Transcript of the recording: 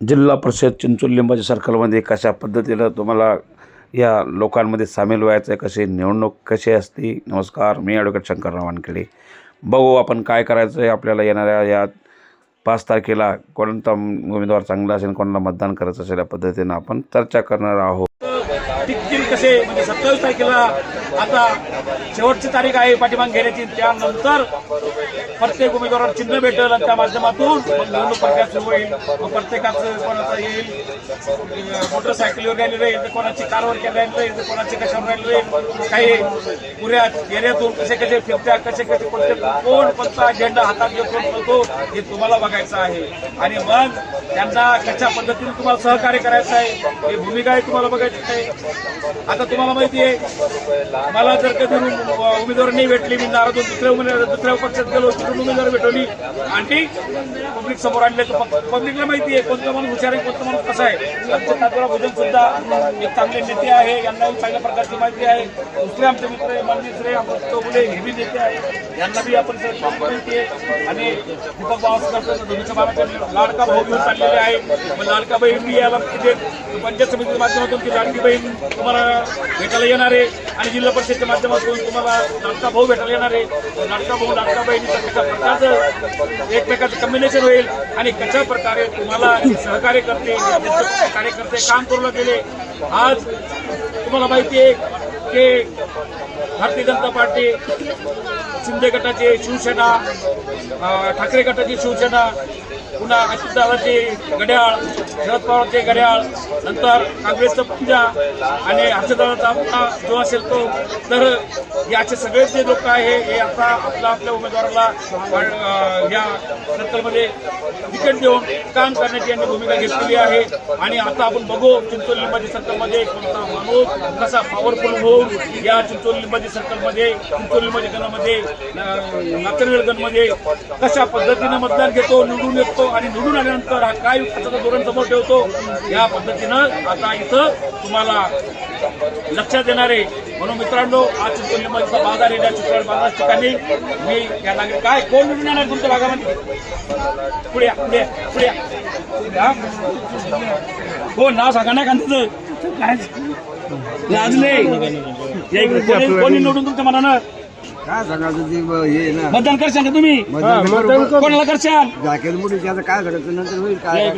जिल्हा परिषद चिंचोली लिंबाच्या सर्कलमध्ये कशा पद्धतीनं तुम्हाला या लोकांमध्ये सामील व्हायचं आहे कशी निवडणूक कशी असते? नमस्कार मी ॲडव्होकेट शंकरराव वानखेडे. बघू आपण काय करायचं आहे आपल्याला येणाऱ्या या पाच तारखेला कोणता उमेदवार चांगला असेल कोणाला मतदान करायचं असेल या पद्धतीनं आपण चर्चा करणार आहोत. कसे म्हणजे सत्तावीस तारखेला आता शेवटची तारीख आहे पाठिंबा घेण्याची. त्यानंतर प्रत्येक उमेदवाराला चिन्ह भेटेल आणि त्या माध्यमातून निवडणूक प्रक्रिया सुरू होईल. मग प्रत्येकाचं कोणाचं येईल? मोटरसायकलीवर राहील तर कोणाची कारवर राहिली राहील तर कोणाची कशावर राहिली राहील काही पुऱ्या एरियातून कसे कसे फिरत्या कसे कसे कोणते कोण कोणता अजेंडा हातात घेऊन करतो हे तुम्हाला बघायचं आहे. आणि मग त्यांना कशा पद्धतीने तुम्हाला सहकार्य करायचं आहे ही भूमिका आहे तुम्हाला बघायची आहे. आता तुम्हाला माहिती आहे मला जर कधी उमेदवार नाही भेटली मी नाराजून दुसऱ्या उमेदवार दुसऱ्या पक्षात गेलो तिकडून उमेदवार भेटवली. आणि पब्लिक समोर आणले पब्लिकला माहिती आहे कोणता माणूस हुशार आहे कोणता माणूस कसा आहे. आमचे तात्याला भोजन सुद्धा एक चांगले नेते आहे यांना चांगल्या प्रकारची माहिती आहे. दुसरे आमचे मित्र आहे माननीय श्री अमृत चौगुले हे बी नेते आहे. यांना बी आपण माहिती आहे. आणि दीपक बावस्कर लाडका भाऊ घेऊन चाललेले आहे. मग लाडका बहीण बी याला पंचायत समितीच्या माध्यमातून ती लाडकी बहीण तुम्हाला भेटायला येणार आहे आणि जिल्हा परिषदेच्या माध्यमातून तुम्हाला नाटका भाऊ भेटायला येणार. आहे नाटका भाऊ नाटका बहिणीचं कशा प्रकारचं एकमेकाचं कम्बिनेशन होईल आणि कशा प्रकारे तुम्हाला सहकार्य करते कार्यकर्ते काम करू गेले आज तुम्हाला माहिती आहे की भारतीय जनता पार्टी शिंदे गटाचे शिवसेना ठाकरे गटाची शिवसेना पुन्हा अजितदादाचे घड्याळ शरद पवारचे घड्याळ नंतर काँग्रेसचं पूजा आणि हर्षदादाचा आपला जो असेल तो तर याचे सगळे जे लोक आहे हे आता आपल्या आपल्या उमेदवाराला या सर्कलमध्ये तिकीट देऊन काम करण्याची यांनी भूमिका घेतलेली आहे. आणि आता आपण बघू चिंचोली लिंबाजी सर्कलमध्ये कोणता माणूस कसा पॉवरफुल होऊन या चिंचोली लिंबाजी सर्कलमध्ये चिंचोली लिंबाजी गणामध्ये नातरवेळगणमध्ये कशा पद्धतीनं मतदान घेतो निवडून येतो आणि निवडून आल्यानंतर हा काय धोरण समोर ठेवतो या पद्धतीनं आता इथं तुम्हाला लक्षात आहे म्हणून मित्रांनो आज चिंचोली लिंबाजीचा बाजार येण्या चित्रपट बाजार ठिकाणी मी या नागरिक काय कोण निवडून येणार तुमच्या भागामध्ये पुढे पुढे पुढे. हा? नाव सांगा ना कांद्याचं लाजले या इकडे. कोणी- कोणी निवडून तुमच्या मनानं काय सांगायचं ते ब- हे ना. मतदान करशाल का तुम्ही? मतदान करू. कोणाला करशाल? जाकेल मुली त्याचं काय करायचं नंतर होईल काय.